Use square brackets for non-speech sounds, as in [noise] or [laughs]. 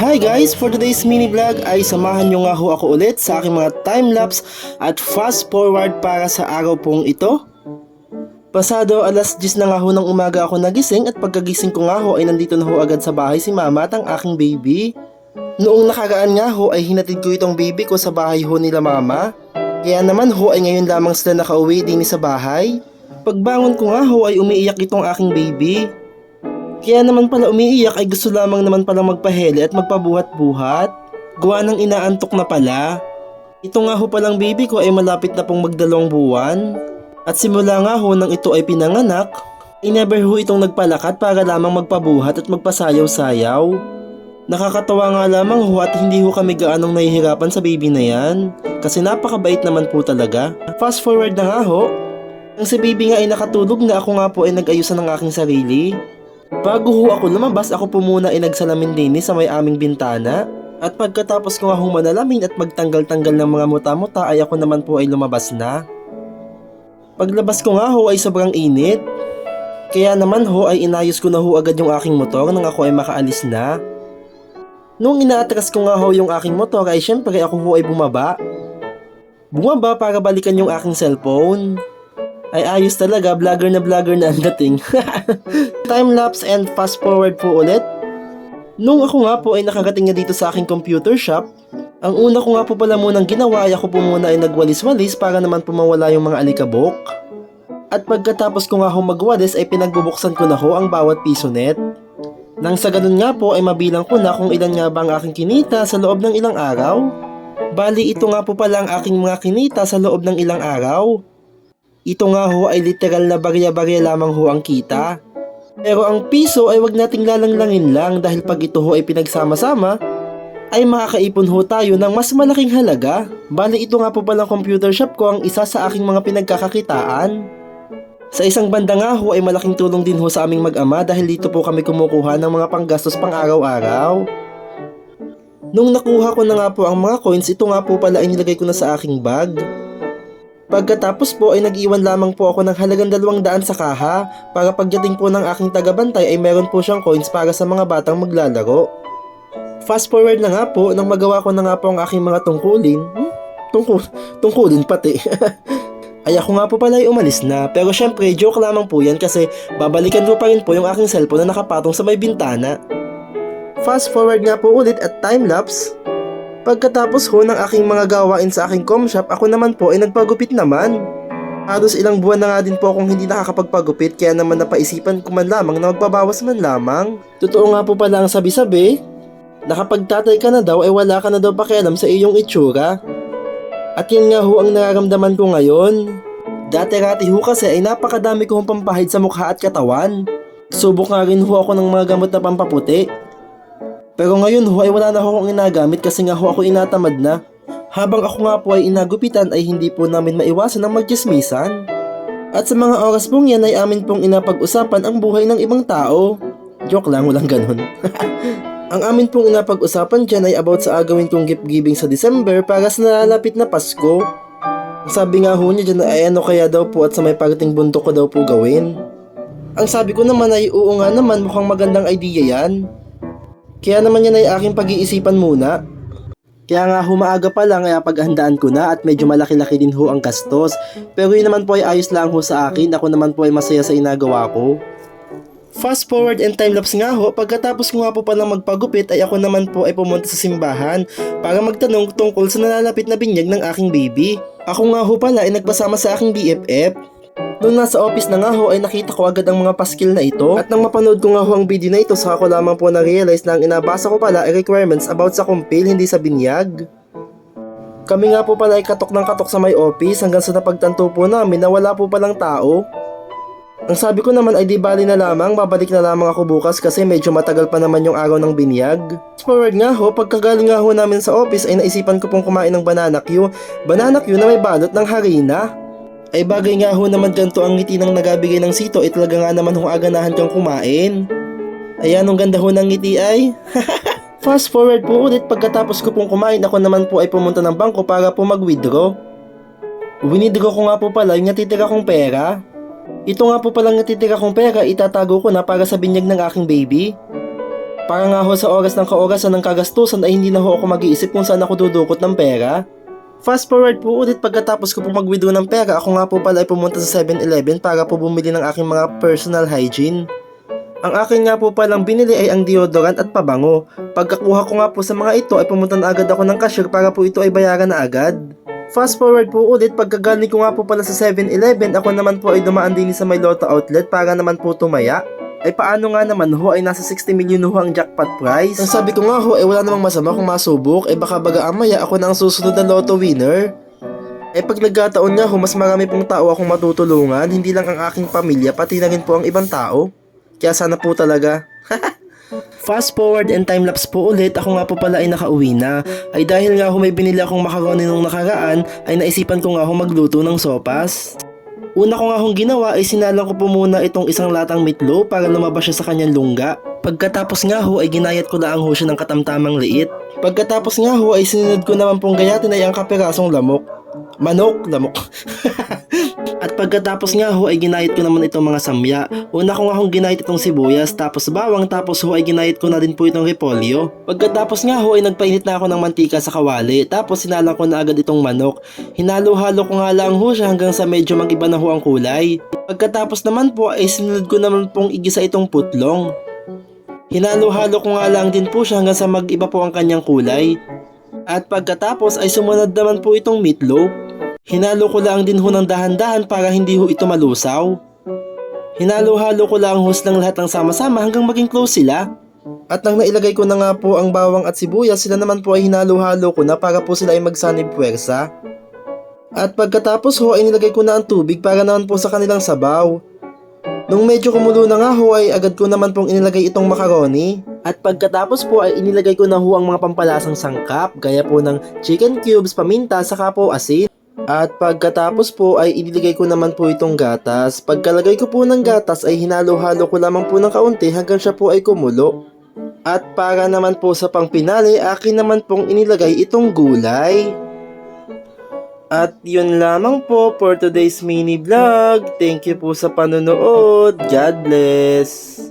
Hi guys! For today's mini vlog ay samahan nyo nga ho ako ulit sa aking mga time-lapse at fast forward para sa araw pong ito. Pasado alas 10 na nga ho ng umaga ako nagising at pagkagising ko nga ho ay nandito na ho agad sa bahay si mama at ang aking baby. Noong nakaraan nga ho ay hinatid ko itong baby ko sa bahay ho nila mama. Kaya naman ho ay ngayon lamang sila nakauwi din sa bahay. Pagbangon ko nga ho ay umiiyak itong aking baby. Kaya naman pala umiiyak ay gusto lamang naman pala magpaheli at magpabuhat-buhat. Gawa ng inaantok na pala. Ito nga ho palang baby ko ay malapit na pong magdalawang buwan. At simula nga ho nang ito ay pinanganak, ay never ho itong nagpalakat para lamang magpabuhat at magpasayaw-sayaw. Nakakatawa nga lamang ho at hindi ho kami gaanong nahihirapan sa baby na yan. Kasi napakabait naman po talaga. Fast forward na nga ho, nang si baby nga ay nakatulog na ako nga po ay nag-ayusan ng aking sarili. Bago ho ako lumabas, ako po muna ay nagsalamin din sa may aming bintana. At pagkatapos ko nga hong manalamin at magtanggal-tanggal ng mga muta-muta ay ako naman po ay lumabas na. Paglabas ko nga ho ay sobrang init. Kaya naman ho ay inayos ko na ho agad yung aking motor nang ako ay makaalis na. Nung inaatras ko nga ho yung aking motor ay syempre ako ho ay bumaba. Bumaba para balikan yung aking cellphone. Ay ayos talaga, vlogger na vlogger na ang dating. [laughs] Time lapse and fast forward po ulit. Nung ako nga po ay nakarating na dito sa aking computer shop, ang una ko nga po pala munang ginawa ay ako po muna ay nagwalis-walis para naman po mawala yung mga alikabok. At pagkatapos ko nga ho magwalis ay pinagbubuksan ko na ho ang bawat piso net. Nang sa ganun nga po ay mabilang ko na kung ilan nga ba ang aking kinita sa loob ng ilang araw. Bali ito nga po pala ang aking mga kinita sa loob ng ilang araw. Ito nga ho ay literal na barya-barya lamang ho ang kita. Pero ang piso ay wag nating lalanglangin lang dahil pag ito ho ay pinagsama-sama, ay makakaipon ho tayo ng mas malaking halaga. Bali ito nga po palang computer shop ko ang isa sa aking mga pinagkakakitaan. Sa isang banda nga ho ay malaking tulong din ho sa aming mag-ama dahil dito po kami kumukuha ng mga panggastos pang araw-araw. Nung nakuha ko na nga po ang mga coins, ito nga po pala ay nilagay ko na sa aking bag. Pagkatapos po ay nag-iwan lamang po ako ng halagang dalawang daan sa kaha para pagdating po ng aking tagabantay ay meron po siyang coins para sa mga batang maglalaro. Fast forward na nga po nang magawa ko na nga po ang aking mga tungkulin. Hmm? Tungkul, tungkulin pati. [laughs] ay ako nga po pala ay umalis na pero syempre joke lamang po yan kasi babalikan ko pa rin po yung aking cellphone na nakapatong sa may bintana. Fast forward nga po ulit at time lapse. Pagkatapos ho ng aking mga gawain sa aking com shop, ako naman po ay nagpagupit naman. Halos ilang buwan na nga din po akong hindi nakakapagpagupit kaya naman napaisipan ko man lamang na magbabawas man lamang. Totoo nga po pala ang sabi-sabi, nakapagtatay ka na daw ay wala ka na daw pakialam sa iyong itsura. At yan nga ho ang nararamdaman ko ngayon. Dati-rati ho kasi ay napakadami kong pampahid sa mukha at katawan. Subok nga rin ho ako ng mga gamot na pampaputi. Pero ngayon ho ay wala na ho akong inagamit kasi nga ho ako inatamad na. Habang ako nga po ay inagupitan ay hindi po namin maiwasan ang magchismisan. At sa mga oras pong yan ay amin pong inapag-usapan ang buhay ng ibang tao. Joke lang, walang ganun. [laughs] ang amin pong inapag-usapan dyan ay about sa agawin kong gift giving sa December para sa nalalapit na Pasko. Sabi nga ho niya dyan ay ano kaya daw po at sa may parating bundok ko daw po gawin. Ang sabi ko naman ay oo nga naman mukhang magandang idea yan. Kaya naman yan ay aking pag-iisipan muna. Kaya nga humaaga pa lang kaya paghandaan ko na at medyo malaki-laki din ho ang gastos. Pero yun naman po ay ayos lang ho sa akin. Ako naman po ay masaya sa inagawa ko. Fast forward and time lapse nga ho, pagkatapos ko nga po palang magpagupit ay ako naman po ay pumunta sa simbahan para magtanong tungkol sa nalalapit na binyag ng aking baby. Ako nga ho pala ay nagpasama sa aking BFF. Nung nasa office na nga ho ay nakita ko agad ang mga paskil na ito at nang mapanood ko nga ho ang video na ito saka ko lamang po na-realize na ang inabasa ko pala ay requirements about sa kumpil hindi sa binyag. Kami nga po pala ay katok ng katok sa may office hanggang sa napagtanto po namin na wala po palang tao. Ang sabi ko naman ay di bali na lamang, babalik na lamang ako bukas kasi medyo matagal pa naman yung araw ng binyag. Forward nga ho, pagkagaling nga ho namin sa office ay naisipan ko pong kumain ng banana Q. Banana Q na may balot ng harina. Ay bagay nga ho naman ganito ang ngiti ng nagabigay ng sito ay talaga nga naman hong aganahan kang kumain. Ayan, ang ganda ho ng ngiti ay. [laughs] Fast forward po ulit pagkatapos ko pong kumain ako naman po ay pumunta ng bangko para po mag-withdraw. Winidraw ko nga po pala yung natitira kong pera. Ito nga po palang natitira kong pera itatago ko na para sa binyag ng aking baby. Para nga ho sa oras ng kaorasan ng kagastusan ay hindi na ho ako mag-iisip kung saan ako dudukot ng pera. Fast forward po ulit pagkatapos ko po mag-withdraw ng pera, ako nga po pala ay pumunta sa 7-Eleven para po bumili ng aking mga personal hygiene. Ang akin nga po palang binili ay ang deodorant at pabango. Pagkakuha ko nga po sa mga ito ay pumunta na agad ako ng cashier para po ito ay bayaran na agad. Fast forward po ulit, pagkagaling ko nga po pala sa 7-Eleven, ako naman po ay dumaan din sa may Lotto outlet para naman po tumaya. Ay paano nga naman ho ay nasa 60 million ho ang jackpot prize. Ang sabi ko nga ho ay wala namang masama kung masubok, ay baka baga amaya ako na ang susunod na Lotto winner. Eh pag nagkataon nga ho, mas marami pong tao akong matutulungan, hindi lang ang aking pamilya, pati na rin po ang ibang tao. Kaya sana po talaga. [laughs] Fast forward and time lapse po ulit, ako nga po pala ay nakauwi na. Ay dahil nga ho may binili akong macaroni nung nakaraan, ay naisipan ko nga ho magluto ng sopas. Una ko nga hong ginawa ay sinalang ko po muna itong isang latang mitlo para lumabas siya sa kanyang lungga. Pagkatapos nga ho ay ginayat ko lang ho siya ng katamtamang liit. Pagkatapos nga ho ay sinunod ko naman pong gayatin ay ang kapirasong lamok. Manok, lamok. [laughs] At pagkatapos nga ho ay ginayat ko naman itong mga samya. Una ko nga hong ginayat itong sibuyas, tapos bawang, tapos ho ay ginayat ko na din po itong repolyo. Pagkatapos nga ho ay nagpainit na ako ng mantika sa kawali, tapos sinalang ko na agad itong manok. Hinalo-halo ko nga lang ho siya hanggang sa medyo magiba na ho ang kulay. Pagkatapos naman po ay sinunod ko naman pong igisa itong putlong. Hinalo-halo ko nga lang din po siya hanggang sa mag-iba po ang kanyang kulay. At pagkatapos ay sumunod naman po itong meatloaf. Hinalo ko lang din ho ng dahan-dahan para hindi ho ito malusaw. Hinalo-halo ko lang ho ng lahat ng sama-sama hanggang maging close sila. At nang nailagay ko na nga po ang bawang at sibuyas, sila naman po ay hinalo-halo ko na para po sila ay magsanib puwersa. At pagkatapos ho ay nilagay ko na ang tubig para naman po sa kanilang sabaw. Nung medyo kumulo na nga ho ay agad ko naman pong inilagay itong macaroni. At pagkatapos po ay inilagay ko na ho ang mga pampalasang sangkap gaya po ng chicken cubes, paminta, saka po asin. At pagkatapos po ay inilagay ko naman po itong gatas. Pagkalagay ko po ng gatas ay hinalo-halo ko lamang po ng kaunti hanggang siya po ay kumulo. At para naman po sa pangpinali, akin naman pong inilagay itong gulay. At yun lamang po for today's mini vlog. Thank you po sa panonood. God bless.